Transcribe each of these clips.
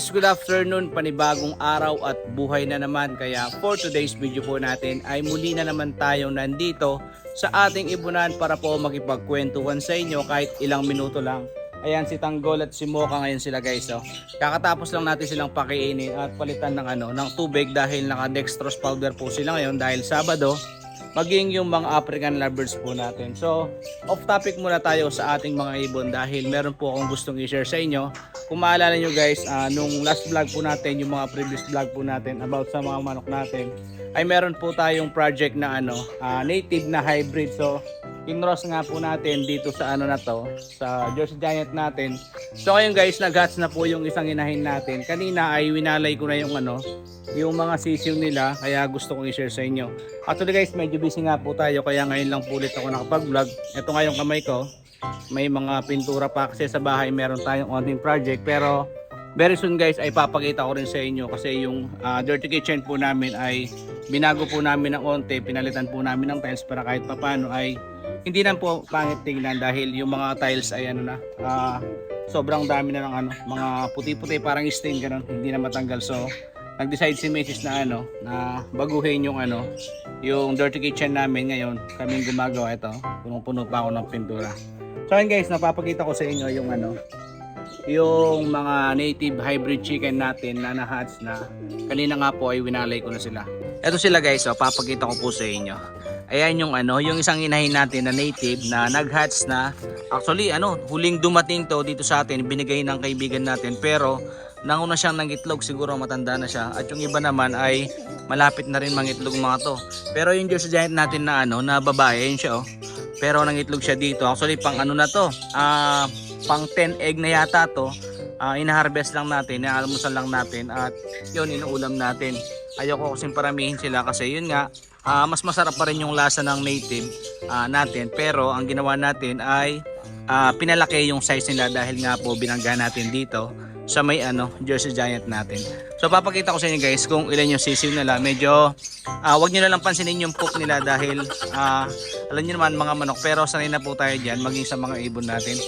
guys, good afternoon, panibagong araw at buhay na naman. Kaya for today's video po natin ay muli na naman tayong nandito sa ating ibunan para po makipagkwentuhan sa inyo kahit ilang minuto lang. Ayan si Tanggol at si Mocha ngayon sila guys. Oh. Kakatapos lang natin silang pakiinin at palitan ng ano ng tubig dahil naka dextrose powder po sila ngayon dahil Sabado maging yung mga African lovers po natin. So, off topic muna tayo sa ating mga ibon dahil meron po akong gustong i-share sa inyo. Kung maalala nyo guys, ah, nung last vlog po natin, yung mga previous vlog po natin about sa mga manok natin, ay meron po tayong project na ano, ah, native na hybrid. So, kinross nga po natin dito sa ano na to, sa Jersey Giant natin. So, ngayon guys, nag-hatch na po yung isang inahin natin. Kanina ay winalay ko na yung ano, yung mga sisiw nila kaya gusto kong i-share sa inyo. Actually guys, medyo busy nga po tayo kaya ngayon lang po ulit ako nakapag-vlog. Ito nga yung kamay ko. May mga pintura pa kasi sa bahay meron tayong onting project pero very soon guys ay papakita ko rin sa inyo kasi yung ah, dirty kitchen po namin ay binago po namin ng onte, pinalitan po namin ng tiles para kahit papano ay hindi na po pangit tingnan dahil yung mga tiles ay ano na ah, sobrang dami na ng ano, mga puti-puti parang stain ganun, hindi na matanggal. So nag-decide si Mrs. na ano na baguhin yung ano yung dirty kitchen namin ngayon. Kaming gumagawa ito. Punong-puno pa ako ng pintura. So ayun guys napapakita ko sa inyo yung ano yung mga native hybrid chicken natin na na-hatch na kanina nga po ay winalay ko na sila. Eto sila guys oh, papakita ko po sa inyo. Ayan yung ano yung isang inahin natin na native na nag-hatch na. Actually ano huling dumating to dito sa atin binigay ng kaibigan natin pero nanguna siyang nangitlog siguro matanda na siya. At yung iba naman ay malapit na rin mangitlog mga to. Pero yung Jersey Giant natin na ano na babae yun siya oh. Pero nangitlog siya dito. Actually pang ano na to ah pang 10 egg na yata to Ah, ina-harvest lang natin inaalmusal lang natin at yun inuulam natin. Ayoko kasing paramihin sila kasi yun nga ah, mas masarap pa rin yung lasa ng native ah, natin. Pero ang ginawa natin ay ah, pinalaki yung size nila dahil nga po binangga natin dito sa may ano Jersey Giant natin. So papakita ko sa inyo guys kung ilan yung sisiw nila. Medyo ah, wag niyo na lang pansinin yung poop nila dahil ah, alam niyo naman mga manok pero sanay na po tayo diyan maging sa mga ibon natin.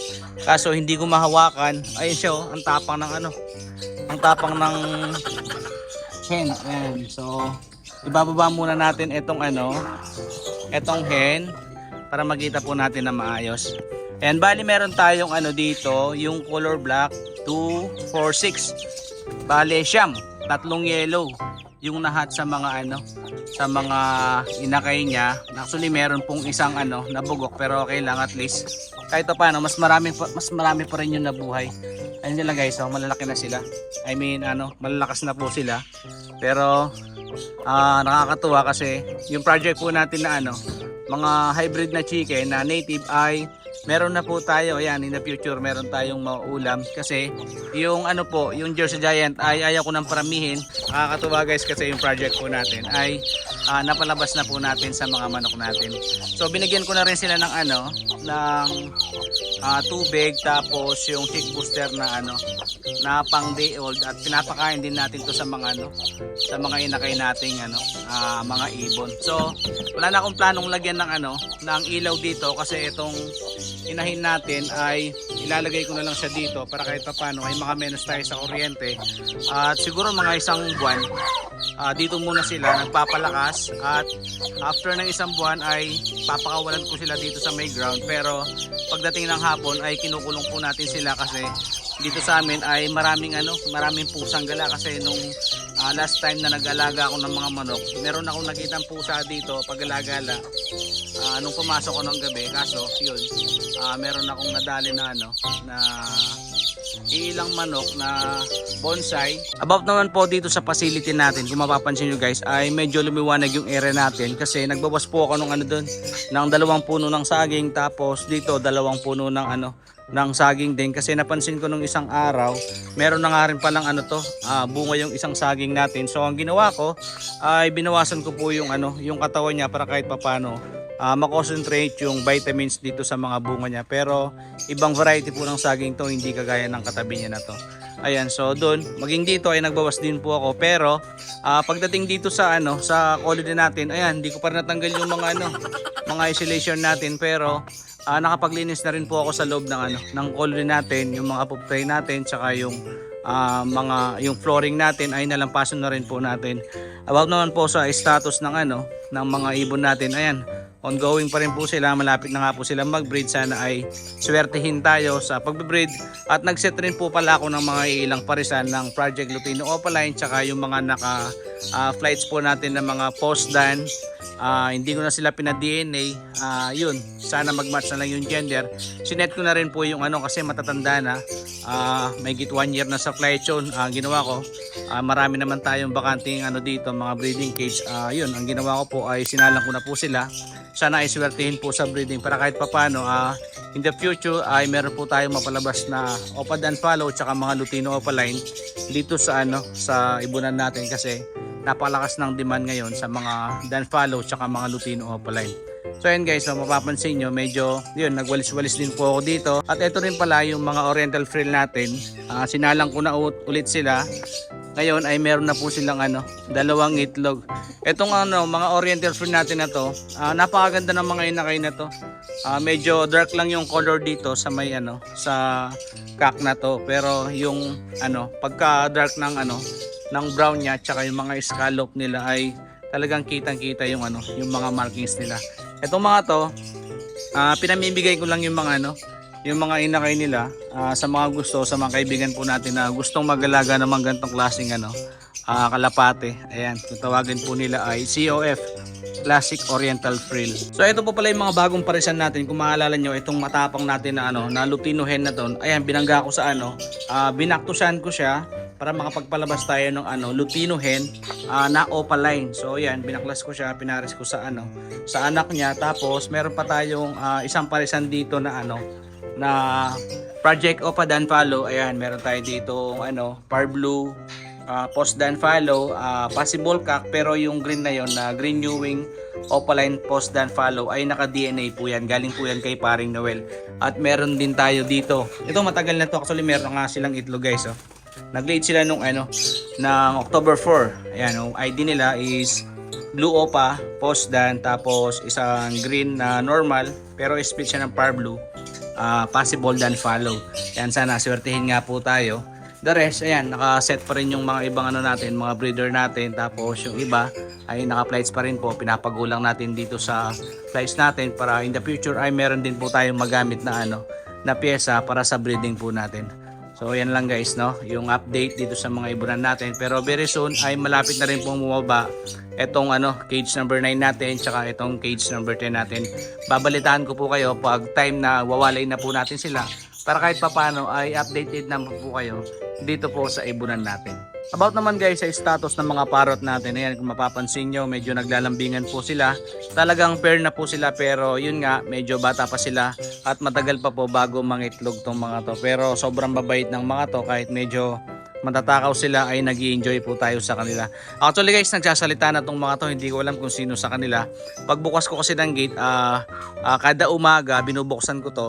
Kaso hindi ko mahawakan. Ayun siya oh, ang tapang ng ano. Ang tapang ng hen. Ayan. So ibababa muna natin itong ano, itong hen para makita po natin na maayos. And bali meron tayong ano dito, yung color black 2, 4, 6. Bali siyam, tatlong yellow yung nahat sa mga ano sa mga inakay niya. Actually meron pong isang ano nabugok pero okay lang at least. Kahit pa paano mas marami mas marami pa rin yung nabuhay. Ayun sila guys oh, malalaki na sila. I mean ano malalakas na po sila. Pero ah nakakatuwa kasi yung project po natin na ano mga hybrid na chicken na native ay meron na po tayo ayan in the future meron tayong mauulam kasi yung ano po yung Jersey Giant ay ayaw ko nang paramihin. Nakakatuwa guys kasi yung project po natin ay ah, napalabas na po natin sa mga manok natin. So binigyan ko na rin sila ng ano ng ah, tubig tapos yung chick booster na ano na pang day old at pinapakain din natin to sa mga ano sa mga inakay nating ano ah, mga ibon. So wala na akong planong lagyan ng ano ng ilaw dito kasi itong inahin natin ay ilalagay ko na lang siya dito para kahit pa paano ay makamenos tayo sa kuryente. At siguro mga isang buwan ah, dito muna sila nagpapalakas. At after ng isang buwan ay papakawalan ko sila dito sa may ground. Pero pagdating ng hapon ay kinukulong po natin sila kasi dito sa amin ay maraming ano maraming pusang gala. Kasi nung ah, last time na nag-alaga ako ng mga manok meron akong nakitang pusa dito pag-alagala Ah, nung pumasok ko ng gabi kaso yun ah, meron akong nadali na ano na ilang manok na bonsai. About naman po dito sa facility natin, kung mapapansin nyo guys, ay medyo lumiwanag yung area natin kasi nagbawas po ako ng ano doon, ng dalawang puno ng saging tapos dito dalawang puno ng ano ng saging din kasi napansin ko nung isang araw meron na nga rin palang ano to ah, bunga yung isang saging natin so ang ginawa ko ay binawasan ko po yung ano yung katawan niya para kahit papano ah, makonsentrate yung vitamins dito sa mga bunga niya. Pero ibang variety po ng saging to, hindi kagaya ng katabi niya na to. Ayan, so doon, maging dito ay nagbawas din po ako. Pero ah, pagdating dito sa ano, sa colony natin, ayan, hindi ko pa natanggal yung mga ano, mga isolation natin. Pero ah, nakapaglinis na rin po ako sa loob ng ano, ng colony natin, yung mga pup tray natin, tsaka yung ah, mga yung flooring natin ay nalampasan na rin po natin. About naman po sa status ng ano ng mga ibon natin. Ayan, ongoing pa rin po sila. Malapit na nga po sila mag-breed. Sana ay swertihin tayo sa pagbe-breed. At nag-set rin po pala ako ng mga ilang parisan ng Project Lutino Opaline tsaka yung mga naka ah, flights po natin ng mga post-dan. Ah, hindi ko na sila pina-DNA. Ah, yun, sana mag-match na lang yung gender. Sinet ko na rin po yung ano kasi matatanda na. Ah, may git one year na sa flight yun. Ah, ginawa ko. Ah, marami naman tayong bakanting ano dito, mga breeding cage. Ah, yun, ang ginawa ko po ay sinalang ko na po sila. Sana ay swertihin po sa breeding para kahit papano ah, in the future ay meron po tayong mapalabas na Opa Dan Follow tsaka mga Lutino Opaline dito sa ano sa ibunan natin kasi napakalakas ng demand ngayon sa mga Dan Follow tsaka mga Lutino Opaline. So ayun guys, so mapapansin nyo, medyo yun, nagwalis-walis din po ako dito. At ito rin pala yung mga Oriental Frill natin. Ah, sinalang ko na ulit sila. Ngayon ay meron na po silang ano, dalawang itlog. Itong ano, mga Oriental Frill natin na to, ah, napakaganda ng mga inakay na to. Ah, medyo dark lang yung color dito sa may ano, sa kak na to. Pero yung ano, pagka dark ng ano, ng brown niya tsaka yung mga scallop nila ay talagang kitang-kita yung ano, yung mga markings nila. Itong mga to, ah pinamimigay ko lang yung mga ano, yung mga inakay nila ah, sa mga gusto, sa mga kaibigan po natin na gustong mag-alaga ng mga ganitong klaseng ano, ah, kalapate. Ayan, tawagin po nila ay COF. Classic Oriental Frill. So ito po pala yung mga bagong parisan natin. Kung maalala nyo, itong matapang natin na ano, na Lutino hen na to. Ayan, binangga ko sa ano, ah, binaktusan ko siya para makapagpalabas tayo ng ano, Lutino hen ah, na opaline. So ayan, binaklas ko siya, pinares ko sa ano, sa anak niya. Tapos meron pa tayong ah, isang parisan dito na ano, na Project Opa Dan Follow. Ayan, meron tayo dito ano, Par Blue, ah, Post Dan Follow, ah, Possible Cock, pero yung green na yon na Green New Wing Opaline Post Dan Follow ay naka-DNA po yan. Galing po yan kay paring Noel. At meron din tayo dito. Ito matagal na to. Actually meron nga silang itlog guys. Oh. Nag-late sila nung ano, ng October 4. Ayan, yung ID nila is Blue Opa, Post Dan, tapos isang green na normal, pero split siya ng Par Blue. Ah, possible dan follow. Yan sana swertihin nga po tayo. The rest, ayan, naka-set pa rin yung mga ibang ano natin, mga breeder natin. Tapos yung iba ay naka-flights pa rin po. Pinapagulang natin dito sa flights natin para in the future ay meron din po tayong magamit na ano, na pyesa para sa breeding po natin. So yan lang guys no, yung update dito sa mga ibunan natin. Pero very soon ay malapit na rin pong bumaba etong ano, cage number 9 natin tsaka itong cage number 10 natin. Babalitaan ko po kayo pag time na wawalay na po natin sila para kahit papano ay updated na po kayo dito po sa ibunan natin. About naman guys sa status ng mga parrot natin, ayan kung mapapansin nyo medyo naglalambingan po sila. Talagang pair na po sila pero yun nga medyo bata pa sila at matagal pa po bago mangitlog tong mga to. Pero sobrang babait ng mga to kahit medyo matatakaw sila ay nag enjoy po tayo sa kanila. Actually guys, nagsasalita na tong mga to, hindi ko alam kung sino sa kanila. Pagbukas ko kasi ng gate, ah, ah, kada umaga binubuksan ko to,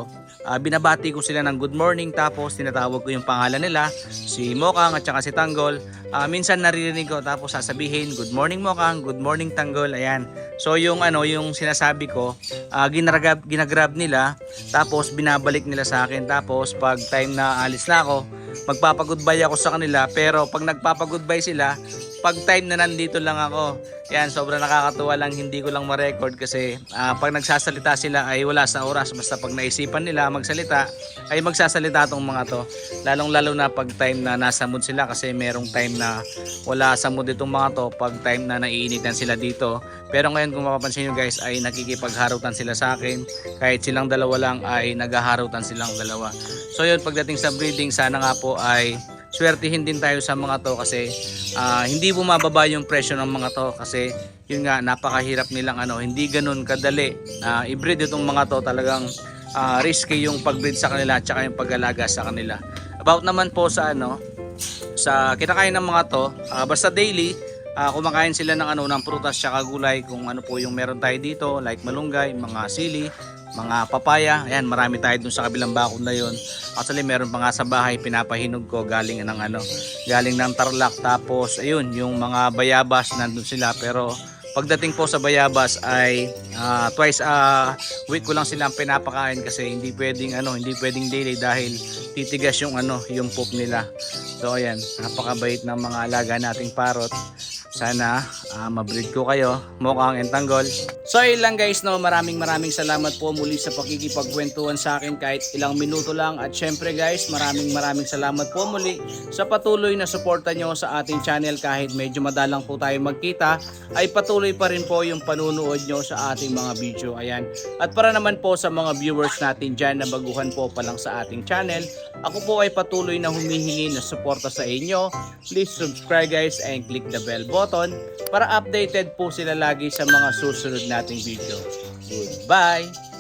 ah, binabati ko sila ng good morning tapos tinatawag ko yung pangalan nila, si Mokang at saka si Tanggol. Ah, minsan naririnig ko tapos sasabihin, good morning Mokang, good morning Tanggol, ayan. So yung ano, yung sinasabi ko, ah, ginagrab, ginagrab nila, tapos binabalik nila sa akin. Tapos pag time na alis na ako, magpapagoodbye ako sa kanila. Pero pag nagpapagoodbye sila, pag time na nandito lang ako, yan, sobrang nakakatuwa lang, hindi ko lang ma-record kasi ah, pag nagsasalita sila ay wala sa oras. Basta pag naisipan nila magsalita, ay magsasalita tong mga to. Lalong lalo na pag time na nasa mood sila kasi merong time na wala sa mood itong mga to pag time na naiinitan sila dito. Pero ngayon kung mapapansin nyo guys ay nakikipagharutan sila sa akin. Kahit silang dalawa lang ay naghaharutan silang dalawa. So yun pagdating sa breeding sana nga po ay swertihin din tayo sa mga to kasi ah, hindi bumababa yung presyo ng mga to kasi yun nga napakahirap nilang ano hindi ganun kadali na i-breed itong mga to. Talagang ah, risky yung pag-breed sa kanila at yung pag-alaga sa kanila. About naman po sa ano sa kinakain ng mga to ah, basta daily ah, kumakain sila ng ano ng prutas tsaka gulay kung ano po yung meron tayo dito like malunggay mga sili mga papaya ayan marami tayo dun sa kabilang bakod na yon actually meron pa nga sa bahay pinapahinog ko galing ng ano galing ng tarlac tapos ayun yung mga bayabas nandun sila pero Pagdating po sa bayabas ay ah, twice a week ko lang silang pinapakain kasi hindi pwedeng ano, hindi pwedeng daily dahil titigas yung ano, yung poop nila. So ayan, napakabait ng mga alaga nating parot. Sana ah, mabreed ko kayo, mukhang entanggol. So ayun lang guys, no, maraming maraming salamat po muli sa pakikipagkwentuhan sa akin kahit ilang minuto lang. At syempre guys, maraming maraming salamat po muli sa patuloy na suporta nyo sa ating channel kahit medyo madalang po tayo magkita ay patuloy pa rin po yung panunood nyo sa ating mga video. Ayan. At para naman po sa mga viewers natin dyan na baguhan po pa lang sa ating channel, ako po ay patuloy na humihingi na suporta sa inyo. Please subscribe guys and click the bell button para updated po sila lagi sa mga susunod nating video. Goodbye!